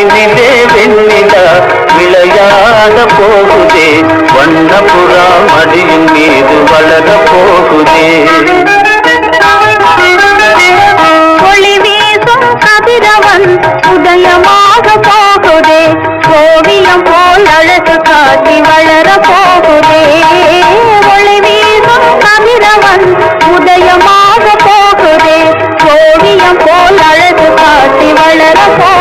வானினிலே வெண்ணிலா விளையாட போகுதே. வண்ணபுறா மடியின் மீது வளர போகுதே. ஒளி வீசும் கதிரவன் உதயமாக போகுதே. ஓவியம் போல் அழகு காட்டி வளர போகுதே. ஒளி வீசும் கதிரவன் உதயமாக போகுதே. ஓவியம் போல் அழகு காட்டி வளர போ